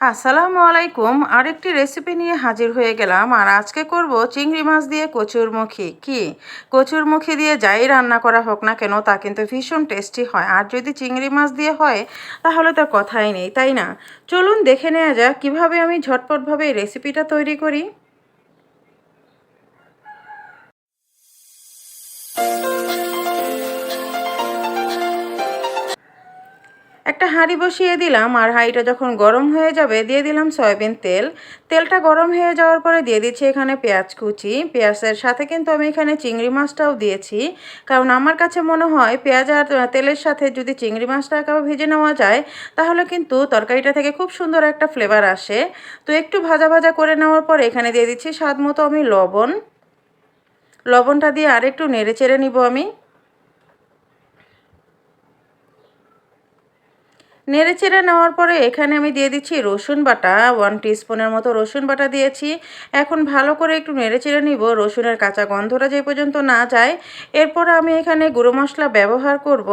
আসসালামু আলাইকুম। আরেকটি রেসিপি নিয়ে হাজির হয়ে গেলাম আর আজকে করব চিংড়ি মাছ দিয়ে কচুরমুখী কি? কচুরমুখী দিয়ে যাই রান্না করা হোক না কেন, তা কিন্তু ভীষণ টেস্টি হয়। আর যদি চিংড়ি মাছ দিয়ে হয়, তাহলে তো কথাই নেই, তাই না? চলুন দেখে নেওয়া যাক কীভাবে আমি ঝটপটভাবে এই রেসিপিটা তৈরি করি। একটা হাঁড়ি বসিয়ে দিলাম আর হাঁড়িটা যখন গরম হয়ে যাবে দিয়ে দিলাম সয়াবিন তেল। তেলটা গরম হয়ে যাওয়ার পরে দিয়ে দিচ্ছি এখানে পেঁয়াজ কুচি। পেঁয়াজের সাথে কিন্তু আমি এখানে চিংড়ি মাছটাও দিয়েছি। কারণ আমার কাছে মনে হয় পেঁয়াজ আর তেলের সাথে যদি চিংড়ি মাছটাকেও ভেজে নেওয়া যায়, তাহলে কিন্তু তরকারিটা থেকে খুব সুন্দর একটা ফ্লেভার আসে। তো একটু ভাজা ভাজা করে নেওয়ার পরে এখানে দিয়ে দিচ্ছি স্বাদ মতো আমি লবণ। লবণটা দিয়ে আরেকটু নেড়ে চেড়ে নিব আমি। নেড়ে চেড়ে নেওয়ার পরে এখানে আমি দিয়ে দিচ্ছি রসুন বাটা। ওয়ান টিস্পুনের মতো রসুন বাটা দিয়েছি। এখন ভালো করে একটু নেড়ে চেড়ে নিব। রসুনের কাঁচা গন্ধটা যে পর্যন্ত না যায়। এরপর আমি এখানে গুঁড়ো মশলা ব্যবহার করব।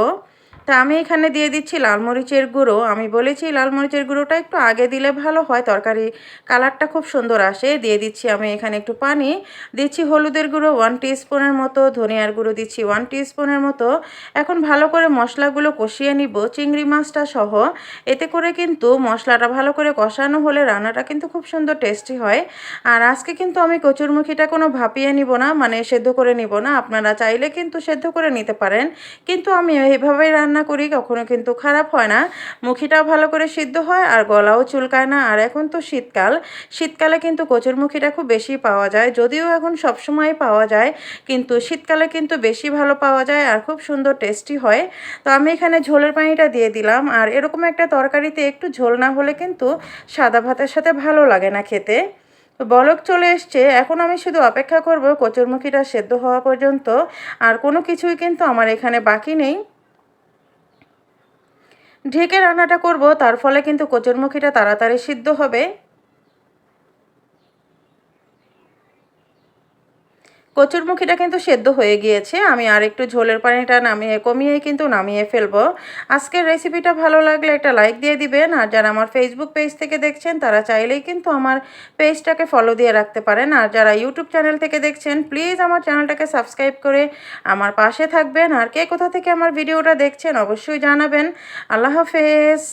তা আমি এখানে দিয়ে দিচ্ছি লাল মরিচের গুঁড়ো। আমি বলেছি লাল মরিচের গুঁড়োটা একটু আগে দিলে ভালো হয়, তরকারি কালারটা খুব সুন্দর আসে। দিয়ে দিচ্ছি আমি এখানে একটু পানি। দিচ্ছি হলুদের গুঁড়ো ওয়ান স্পুনের মতো, ধনিয়ার গুঁড়ো দিচ্ছি ওয়ান স্পুনের মতো। এখন ভালো করে মশলাগুলো কষিয়ে নিব, চিংড়ি মাছটা সহ। এতে করে কিন্তু মশলাটা ভালো করে কষানো হলে রান্নাটা কিন্তু খুব সুন্দর টেস্টি হয়। আর আজকে কিন্তু আমি কচুরমুখিটা কোনো ভাপিয়ে নিব না মানে সেদ্ধ করে নিব না। আপনারা চাইলে কিন্তু সেদ্ধ করে নিতে পারেন। কিন্তু আমি এইভাবেই রান্না রান্না করি, কখনো কিন্তু খারাপ হয় না। মুখিটাও ভালো করে সিদ্ধ হয় আর গলাও চুলকায় না। আর এখন তো শীতকাল। শীতকালে কিন্তু কচুর মুখিটা খুব বেশি পাওয়া যায়। যদিও এখন সবসময় পাওয়া যায়, কিন্তু শীতকালে কিন্তু বেশি ভালো পাওয়া যায় আর খুব সুন্দর টেস্টি হয়। তো আমি এখানে ঝোলের পানিটা দিয়ে দিলাম। আর এরকম একটা তরকারিতে একটু ঝোল না হলে কিন্তু সাদা ভাতের সাথে ভালো লাগে না খেতে। বলক চলে এসছে। এখন আমি শুধু অপেক্ষা করব কচুরমুখিটা সেদ্ধ হওয়া পর্যন্ত। আর কোনো কিছুই কিন্তু আমার এখানে বাকি নেই। ঢেকে রান্নাটা করব তার ফলে কিন্তু কচুরমুখিটা তাড়াতাড়ি সিদ্ধ হবে। কচুরমুখিটা কিন্তু সেদ্ধ হয়ে গিয়েছে। আমি আর একটু ঝোলের পানিটা নামিয়ে, কমিয়ে কিন্তু নামিয়ে ফেলব। আজকের রেসিপিটা ভালো লাগলে একটা লাইক দিয়ে দিবেন। আর যারা আমার ফেসবুক পেজ থেকে দেখছেন, তারা চাইলেই কিন্তু আমার পেজটাকে ফলো দিয়ে রাখতে পারেন। আর যারা ইউটিউব চ্যানেল থেকে দেখছেন প্লিজ আমার চ্যানেলটাকে সাবস্ক্রাইব করে আমার পাশে থাকবেন। আর কে কোথা থেকে আমার ভিডিওটা দেখছেন, অবশ্যই জানাবেন। আল্লাহ হাফেজ।